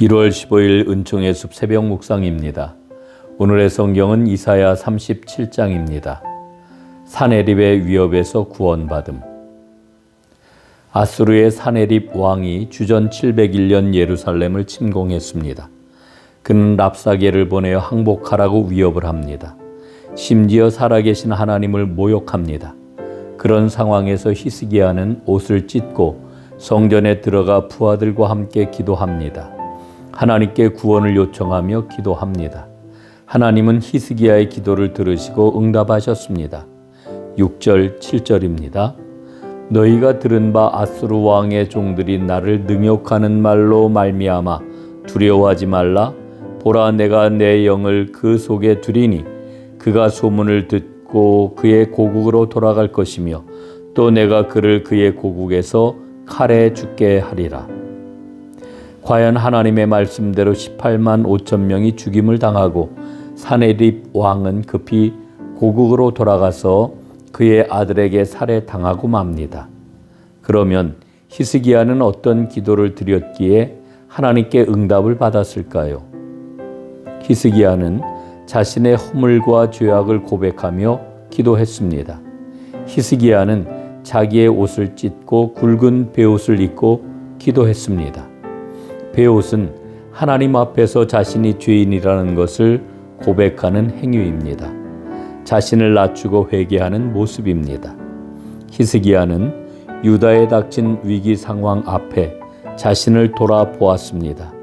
1월 15일 은총의 숲 새벽 묵상입니다. 오늘의 성경은 이사야 37장입니다. 사내립의 위협에서 구원받음. 아수르의 사내립 왕이 주전 701년 예루살렘을 침공했습니다. 그는 랍사게를 보내어 항복하라고 위협을 합니다. 심지어 살아계신 하나님을 모욕합니다. 그런 상황에서 히스기야는 옷을 찢고 성전에 들어가 부하들과 함께 기도합니다. 하나님께 구원을 요청하며 기도합니다. 하나님은 히스기야의 기도를 들으시고 응답하셨습니다. 6절, 7절입니다. 너희가 들은 바 아수르 왕의 종들이 나를 능욕하는 말로 말미암아 두려워하지 말라. 보라 내가 내 영을 그 속에 두리니 그가 소문을 듣고 그의 고국으로 돌아갈 것이며 또 내가 그를 그의 고국에서 칼에 죽게 하리라. 과연 하나님의 말씀대로 18만 5천 명이 죽임을 당하고 사내립 왕은 급히 고국으로 돌아가서 그의 아들에게 살해당하고 맙니다. 그러면 히스기야는 어떤 기도를 드렸기에 하나님께 응답을 받았을까요? 히스기야는 자신의 허물과 죄악을 고백하며 기도했습니다. 히스기야는 자기의 옷을 찢고 굵은 베옷을 입고 기도했습니다. 베옷은 하나님 앞에서 자신이 죄인이라는 것을 고백하는 행위입니다. 자신을 낮추고 회개하는 모습입니다. 히스기야는 유다에 닥친 위기 상황 앞에 자신을 돌아보았습니다.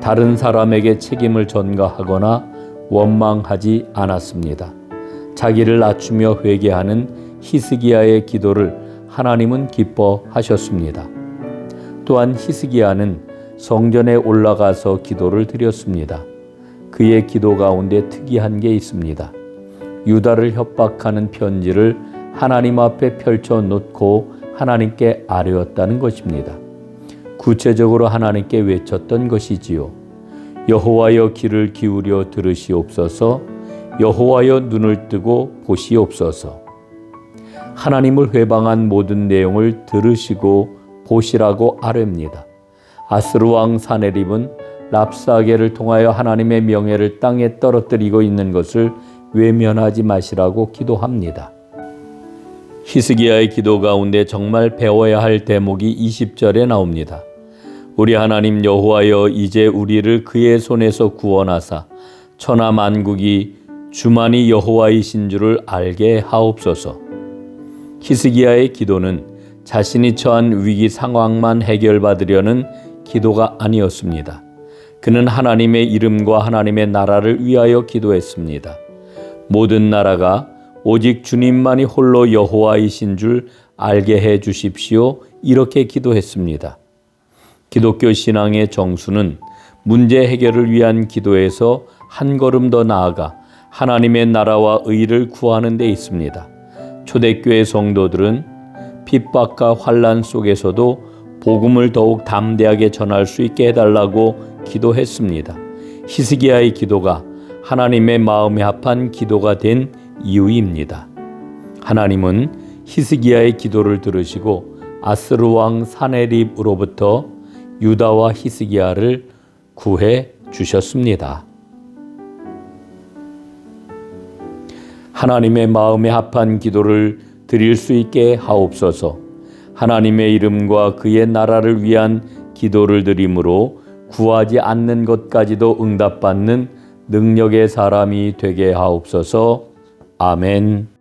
다른 사람에게 책임을 전가하거나 원망하지 않았습니다. 자기를 낮추며 회개하는 히스기야의 기도를 하나님은 기뻐하셨습니다. 또한 히스기야는 성전에 올라가서 기도를 드렸습니다. 그의 기도 가운데 특이한 게 있습니다. 유다를 협박하는 편지를 하나님 앞에 펼쳐 놓고 하나님께 아뢰었다는 것입니다. 구체적으로 하나님께 외쳤던 것이지요. 여호와여 귀를 기울여 들으시옵소서. 여호와여 눈을 뜨고 보시옵소서. 하나님을 회방한 모든 내용을 들으시고 보시라고 아뢰입니다. 아스루 왕 사네립은 랍사게를 통하여 하나님의 명예를 땅에 떨어뜨리고 있는 것을 외면하지 마시라고 기도합니다. 히스기야의 기도 가운데 정말 배워야 할 대목이 20절에 나옵니다. 우리 하나님 여호와여 이제 우리를 그의 손에서 구원하사 천하 만국이 주만이 여호와이신 줄을 알게 하옵소서. 히스기야의 기도는 자신이 처한 위기 상황만 해결받으려는 기도가 아니었습니다. 그는 하나님의 이름과 하나님의 나라를 위하여 기도했습니다. 모든 나라가 오직 주님만이 홀로 여호와이신 줄 알게 해 주십시오. 이렇게 기도했습니다. 기독교 신앙의 정수는 문제 해결을 위한 기도에서 한 걸음 더 나아가 하나님의 나라와 의를 구하는 데 있습니다. 초대교회 성도들은 핍박과 환란 속에서도 복음을 더욱 담대하게 전할 수 있게 해달라고 기도했습니다. 히스기야의 기도가 하나님의 마음에 합한 기도가 된 이유입니다. 하나님은 히스기야의 기도를 들으시고 아스르 왕 사네립으로부터 유다와 히스기야를 구해 주셨습니다. 하나님의 마음에 합한 기도를 드릴 수 있게 하옵소서. 하나님의 이름과 그의 나라를 위한 기도를 드림으로 구하지 않는 것까지도 응답받는 능력의 사람이 되게 하옵소서. 아멘.